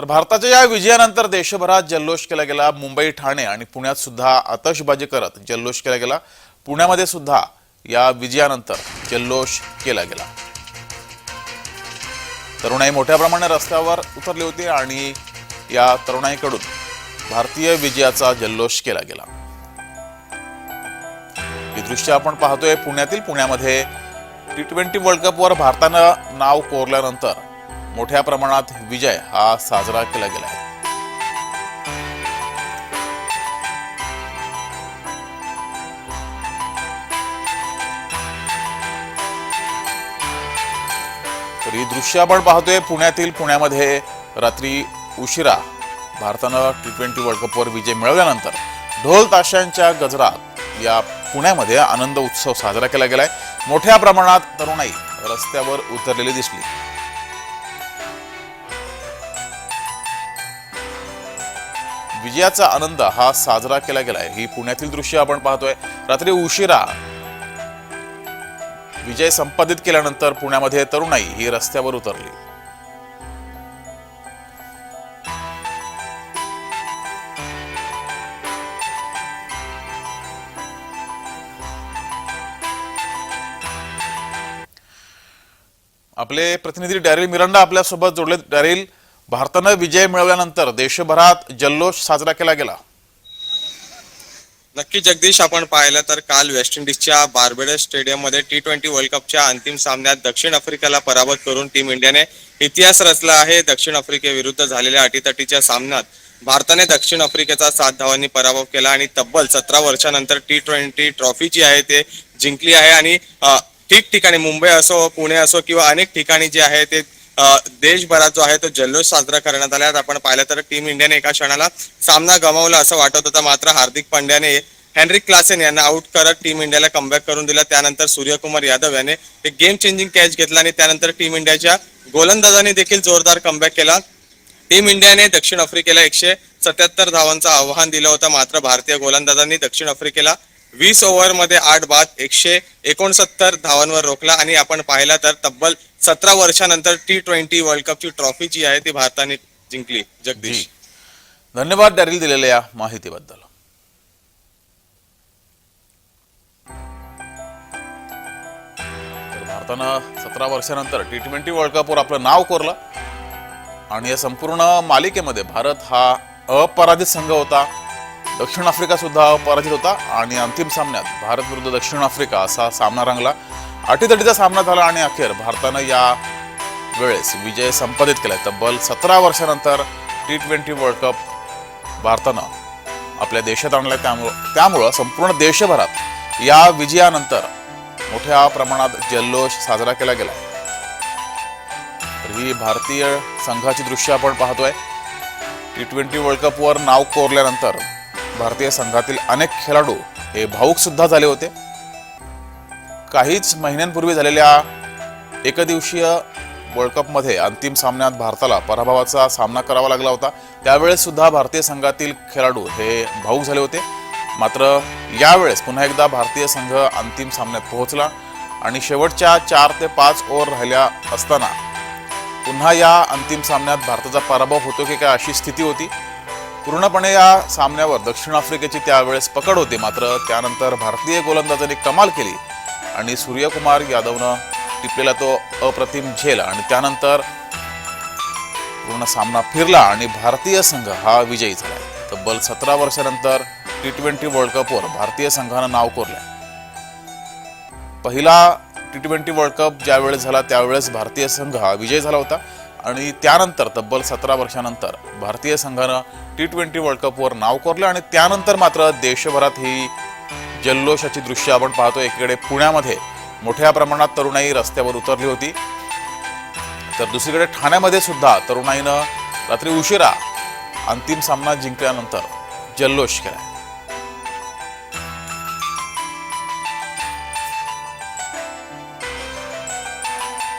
तर भारताच्या या विजयानंतर देशभरात जल्लोष केला गेला मुंबई ठाणे आणि पुण्यात सुद्धा आतषबाजी करत जल्लोष केला गेला. पुण्यामध्ये सुद्धा या विजयानंतर जल्लोष केला गेला. तरुणाई मोठ्या प्रमाणात रस्त्यावर उतरली होती आणि या तरुणाईकडून भारतीय विजयाचा जल्लोष केला गेला. ही दृश्य आपण पाहतोय पुण्यातील. पुण्यामध्ये टी ट्वेंटी वर्ल्ड कपवर भारतानं नाव कोरल्यानंतर मोठ्या प्रमाणात विजय हा साजरा केला गेला आहे. तर ही दृश्य आपण पाहतोय पुण्यातील पुण्यामध्ये रात्री उशिरा भारतानं टी ट्वेंटी वर्ल्ड कपवर विजय मिळवल्यानंतर ढोल ताशांच्या गजरात या पुण्यामध्ये आनंद उत्सव साजरा केला गेलाय. मोठ्या प्रमाणात तरुणाई रस्त्यावर उतरलेली दिसली. विजयाचा आनंद हा साजरा केला गेलाय. ही पुण्यातील दृश्य आपण पाहतोय. रात्री उशिरा विजय संपादित केल्यानंतर पुण्यामध्ये तरुणाई ही रस्त्यावर उतरली. आपले प्रतिनिधी डॅरिल मिरांडा आपल्यासोबत जोडले डॅरिल भारतानं विजय मिळवल्यानंतर देशभरात जल्लोष साजरा केला गेला. नक्की जगदीश आपण पाहिलं तर काल वेस्ट इंडिजच्या बार्बेडस स्टेडियममध्ये टी ट्वेंटी वर्ल्ड कपच्या अंतिम सामन्यात दक्षिण आफ्रिकेला पराभूत करून टीम इंडियाने इतिहास रचला आहे. दक्षिण आफ्रिकेविरुद्ध झालेल्या अटीतटीच्या सामन्यात भारताने दक्षिण आफ्रिकेचा सात धावांनी पराभव केला आणि तब्बल सतरा वर्षानंतर टी ट्वेंटी ट्रॉफी जी आहे ते जिंकली आहे आणि ठिकठिकाणी मुंबई असो पुणे असो किंवा अनेक ठिकाणी जे आहे ते देशभरात जो आहे तो जल्लोष साजरा करण्यात आला आपण पाहिलं तर टीम इंडियाने एका क्षणाला सामना गमावला असं वाटत होतं. मात्र हार्दिक पांड्याने हेनरिक क्लासेन यांना आउट करत टीम इंडियाला कमबॅक करून दिला. त्यानंतर सूर्यकुमार यादव याने एक गेम चेंजिंग कॅच घेतला आणि त्यानंतर टीम इंडियाच्या गोलंदाजांनी देखील जोरदार कमबॅक केला. टीम इंडियाने दक्षिण आफ्रिकेला एकशे सत्याहत्तर धावांचं आव्हान दिलं होतं. मात्र भारतीय गोलंदाजांनी दक्षिण आफ्रिकेला वीस ओव्हरमध्ये आठ बाद एकशे एकोणसत्तर धावांवर रोखला आणि आपण पाहिला तर तब्बल सतरा वर्षानंतर टी ट्वेंटी वर्ल्ड कपची ट्रॉफी जी आहे ती भारताने जिंकली. जगदीश. धन्यवाद डॅरिल दिलेल्या या माहितीबद्दल. भारतानं सतरा वर्षानंतर टी ट्वेंटी वर्ल्ड कपवर आपलं नाव कोरलं. आणि या संपूर्ण मालिकेमध्ये भारत हा अपराजित संघ होता. दक्षिण आफ्रिका सुद्धा पराजित होता आणि अंतिम सामन्यात भारत विरुद्ध दक्षिण आफ्रिका असा सामना रंगला. अटीतटीचा सामना झाला आणि अखेर भारतानं या वेळेस विजय संपादित केला तब्बल सतरा वर्षानंतर टी ट्वेंटी वर्ल्ड कप भारतानं आपल्या देशात आणलाय. त्यामुळं त्यामुळं संपूर्ण देशभरात या विजयानंतर मोठ्या प्रमाणात जल्लोष साजरा केला गेला तर ही भारतीय संघाची दृश्य आपण पाहतोय. टी ट्वेंटी वर्ल्ड कपवर नाव कोरल्यानंतर भारतीय संघातील अनेक खेळाडू हे भाऊक सुद्धा झाले होते. काहीच महिन्यांपूर्वी झालेल्या एकदिवसीय वर्ल्ड कपमध्ये अंतिम सामन्यात भारताला पराभवाचा सामना करावा लागला होता. त्यावेळेस सुद्धा भारतीय संघातील खेळाडू हे भाऊक झाले होते. मात्र यावेळेस पुन्हा एकदा भारतीय संघ अंतिम सामन्यात पोहोचला आणि शेवटच्या चार ते पाच ओव्हर राहिल्या असताना पुन्हा या अंतिम सामन्यात भारताचा पराभव होतो की काय अशी स्थिती होती. पूर्णपणे या सामन्यावर दक्षिण आफ्रिकेची त्यावेळेस पकड होती. मात्र त्यानंतर भारतीय गोलंदाजांनी कमाल केली आणि सूर्यकुमार यादवनं टिपलेला तो अप्रतिम झेल आणि त्यानंतर पूर्ण सामना फिरला आणि भारतीय संघ हा विजयी झाला. तब्बल सतरा वर्षानंतर टी ट्वेंटी वर्ल्ड कपवर भारतीय संघानं नाव कोरलं पहिला टी ट्वेंटी वर्ल्ड कप ज्यावेळेस झाला त्यावेळेस भारतीय संघ हा विजय झाला होता. आणि त्यानंतर तब्बल सतरा वर्षानंतर भारतीय संघानं टी ट्वेंटी वर्ल्ड कपवर नाव कोरलं आणि त्यानंतर मात्र देशभरात ही जल्लोषाची दृश्य आपण पाहतो एकीकडे पुण्यामध्ये मोठ्या प्रमाणात तरुणाई रस्त्यावर उतरली होती. तर दुसरीकडे ठाण्यामध्ये सुद्धा तरुणाईनं रात्री उशिरा अंतिम सामना जिंकल्यानंतर जल्लोष केला.